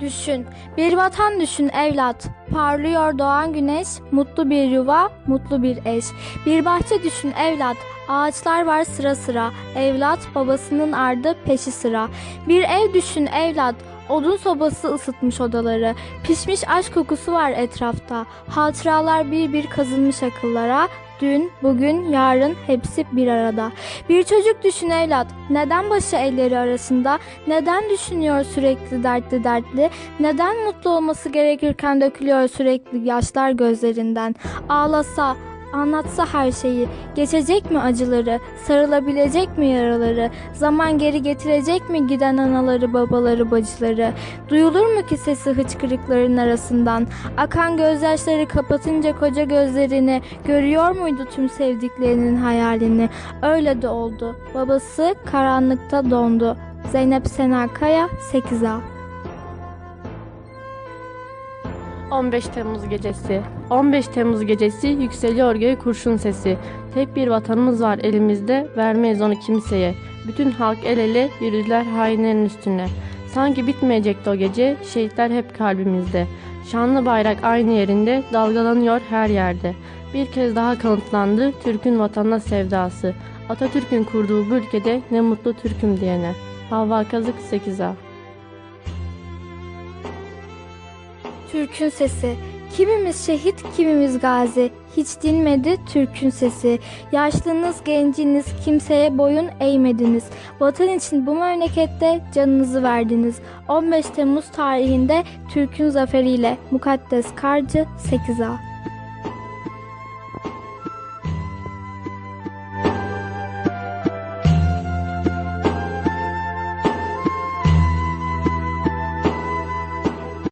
Düşün, bir vatan düşün evlat. Parlıyor doğan güneş, mutlu bir yuva, mutlu bir eş. Bir bahçe düşün evlat. Ağaçlar var sıra sıra. Evlat babasının ardı peşi sıra. Bir ev düşün evlat. Odun sobası ısıtmış odaları. Pişmiş aşk kokusu var etrafta. Hatıralar bir bir kazınmış akıllara. Dün, bugün, yarın hepsi bir arada. Bir çocuk düşün evlat. Neden başı elleri arasında? Neden düşünüyor sürekli dertli dertli? Neden mutlu olması gerekirken dökülüyor sürekli yaşlar gözlerinden? Ağlasa, anlatsa her şeyi. Geçecek mi acıları? Sarılabilecek mi yaraları? Zaman geri getirecek mi giden anaları, babaları, bacıları? Duyulur mu ki sesi hıçkırıkların arasından? Akan gözyaşları kapatınca koca gözlerini görüyor muydu tüm sevdiklerinin hayalini? Öyle de oldu. Babası karanlıkta dondu. Zeynep Sena Kaya 8A 15 Temmuz gecesi. 15 Temmuz gecesi yükseliyor göğe kurşun sesi. Tek bir vatanımız var elimizde, vermeyiz onu kimseye. Bütün halk el ele yürüdüler hainlerin üstüne. Sanki bitmeyecekti o gece, şehitler hep kalbimizde. Şanlı bayrak aynı yerinde, dalgalanıyor her yerde. Bir kez daha kanıtlandı Türk'ün vatanına sevdası. Atatürk'ün kurduğu bu ülkede ne mutlu Türk'üm diyene. Havva Kazık 8A Türk'ün sesi. Kimimiz şehit, kimimiz gazi. Hiç dinmedi Türk'ün sesi. Yaşlınız, genciniz, kimseye boyun eğmediniz. Vatan için bu memlekette canınızı verdiniz. 15 Temmuz tarihinde Türk'ün zaferiyle Mukaddes Karcı 8A.